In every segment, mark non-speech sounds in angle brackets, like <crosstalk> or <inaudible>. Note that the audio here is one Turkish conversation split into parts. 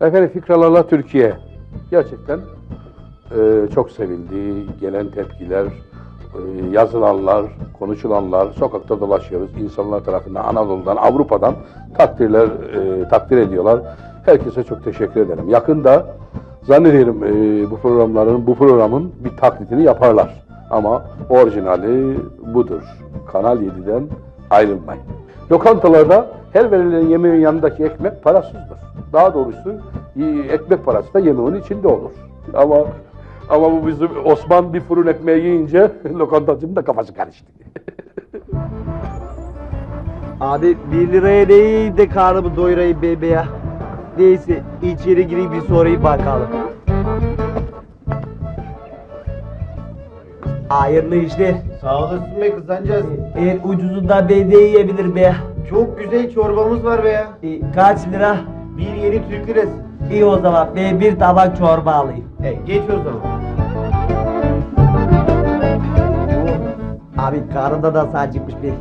Efendim Fikralarla Türkiye gerçekten e, çok sevildi. Gelen tepkiler, e, yazılanlar, konuşulanlar, sokakta dolaşıyoruz. İnsanlar tarafından Anadolu'dan, Avrupa'dan takdirler, e, takdir ediyorlar. Herkese çok teşekkür ederim. Yakında zannediyorum e, bu programların, bu programın bir taklitini yaparlar. Ama orijinali budur. Kanal 7'den ayrılmayın. Lokantalarda her verilen yemeğin yanındaki ekmek parasızdır. Daha doğrusu e, ekmek parası da yemeğin içinde olur. Ama ama bu bizim Osman bir fırın ekmeği yiyince <laughs> lokantacının da kafası karıştı. <laughs> Abi bir liraya değil de karnımı doyurayım bebe ya. Neyse içeri gireyim bir sorayım bakalım. Hayırlı işler. Sağ olasın be kızancağız. En ucuzundan ben de yiyebilir be. Çok güzel çorbamız var be ya. E, kaç lira? Bir yeni Türk lirası. İyi o zaman ben bir tabak çorba alayım. E, geç o zaman. Abi karnında da acıkmış bir.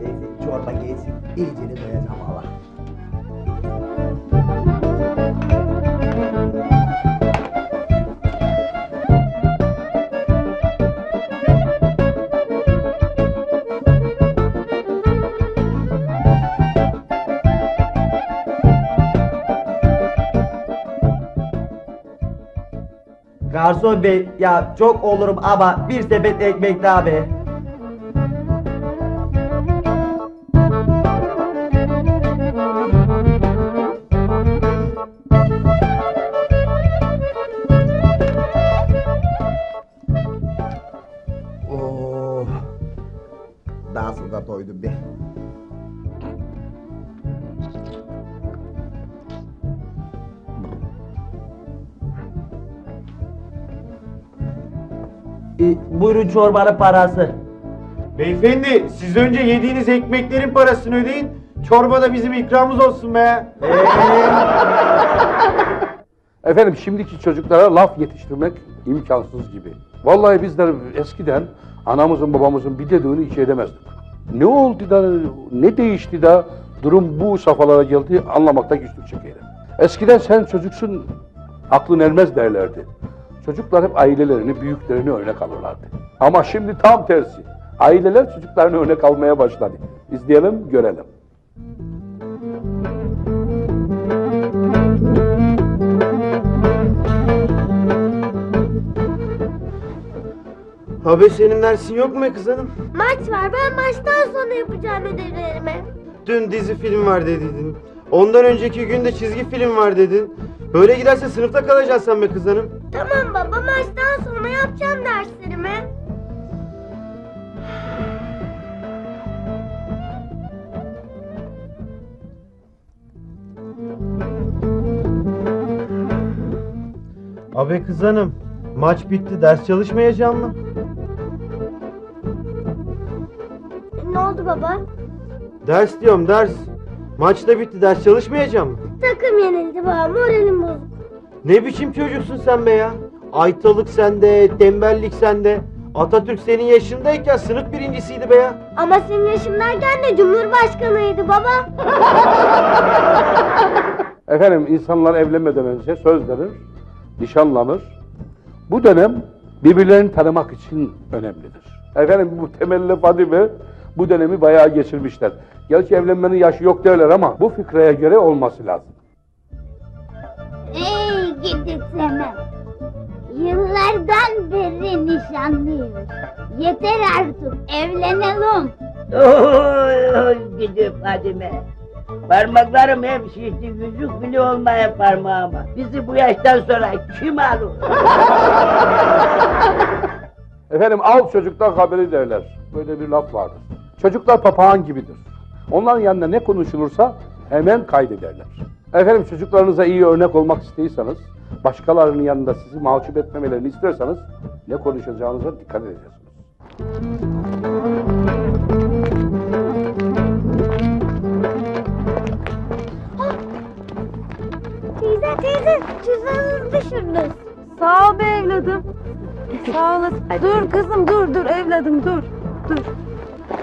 Neyse çorba gelsin. İyicini doyacağım valla. Garson bey ya çok olurum ama bir sepet ekmek daha be. Oh. Nasıl da doydum be. E, buyurun çorbanın parası. Beyefendi siz önce yediğiniz ekmeklerin parasını ödeyin. Çorba da bizim ikramımız olsun be. Efendim şimdiki çocuklara laf yetiştirmek imkansız gibi. Vallahi bizler eskiden anamızın babamızın bir dediğini hiç edemezdik. Ne oldu da ne değişti da durum bu safhalara geldi anlamakta güçlük çekerim. Eskiden sen çocuksun aklın ermez derlerdi. Çocuklar hep ailelerini, büyüklerini örnek alırlardı. Ama şimdi tam tersi. Aileler çocuklarını örnek almaya başladı. İzleyelim, görelim. Abi senin dersin yok mu kız hanım? Maç var. Ben maçtan sonra yapacağım ödevlerimi. Dün dizi film var dedin. Ondan önceki gün de çizgi film var dedin. Böyle giderse sınıfta kalacaksın sen be kız hanım. Tamam baba maçtan sonra yapacağım derslerimi. Abi kız hanım maç bitti ders çalışmayacağım mı? E, Ne oldu baba? Ders diyorum ders. Maç da bitti ders çalışmayacağım mı? Takım yenildi baba. Moralim bozuk. Ne biçim çocuksun sen be ya? Aytalık sende, tembellik sende. Atatürk senin yaşındayken sınıf birincisiydi be ya. Ama senin yaşındayken de Cumhurbaşkanıydı baba. <laughs> Efendim insanlar evlenmeden önce söz verir, nişanlanır. Bu dönem birbirlerini tanımak için önemlidir. Efendim bu temelli Fadime bu dönemi bayağı geçirmişler. Gerçi evlenmenin yaşı yok derler ama bu fikraya göre olması lazım. Gidi Temel. Yıllardan beri nişanlıyız. Yeter artık evlenelim. Oy oy gidip Fadime. Parmaklarım hep şişti, yüzük bile olmaya parmağıma. Bizi bu yaştan sonra kim alır? <laughs> Efendim al çocuktan haberi derler. Böyle bir laf vardır. Çocuklar papağan gibidir. Onların yanında ne konuşulursa hemen kaydederler. Efendim çocuklarınıza iyi örnek olmak istiyorsanız, başkalarının yanında sizi mahcup etmemelerini istiyorsanız ne konuşacağınıza dikkat edeceksiniz. Teyze teyze cüzdanınızı düşürdünüz. Sağ ol be evladım. Sağ olasın. Dur kızım dur dur evladım dur. Dur.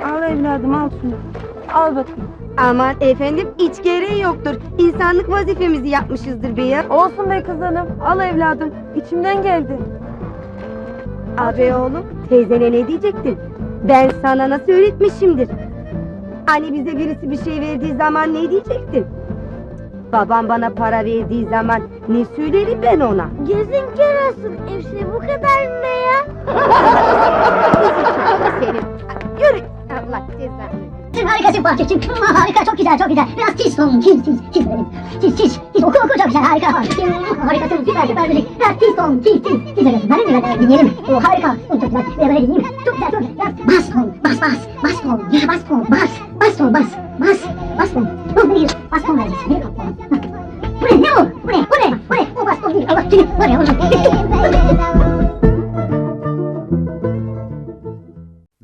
Al evladım al şunu. Al bakayım. Aman efendim hiç gereği yoktur. İnsanlık vazifemizi yapmışızdır be ya. Olsun be kız hanım. Al evladım. İçimden geldi. Abi oğlum teyzene ne diyecektin? Ben sana nasıl öğretmişimdir? Hani bize birisi bir şey verdiği zaman ne diyecektin? Babam bana para verdiği zaman ne söylerim ben ona? Gözün kör olsun. Hepsi bu kadar mı ya? <laughs> Senin. Yürü. Allah cezanı. Harikasın Bahçeçim. Harika, çok güzel, çok güzel. Biraz tiz ton, tiz, tiz, tiz verelim. Tiz, tiz, tiz. Oku, oku, çok güzel, harika. Harikasın, süper, süper müzik. Biraz tiz ton, tiz, tiz, tiz verelim. Ben de biraz dinleyelim. O harika, çok güzel. Bir de böyle dinleyeyim. Çok güzel, çok güzel. Bas ton, bas, bas, bas ton. Ya bas ton, bas, bas ton, bas, bas, bas ton. Ne diyor? Bas ton vereceğiz. Ne kapı? Bu ne, ne o? Bu ne, bu ne, bu ne? O bas ton değil. Allah seni, var ya, onu.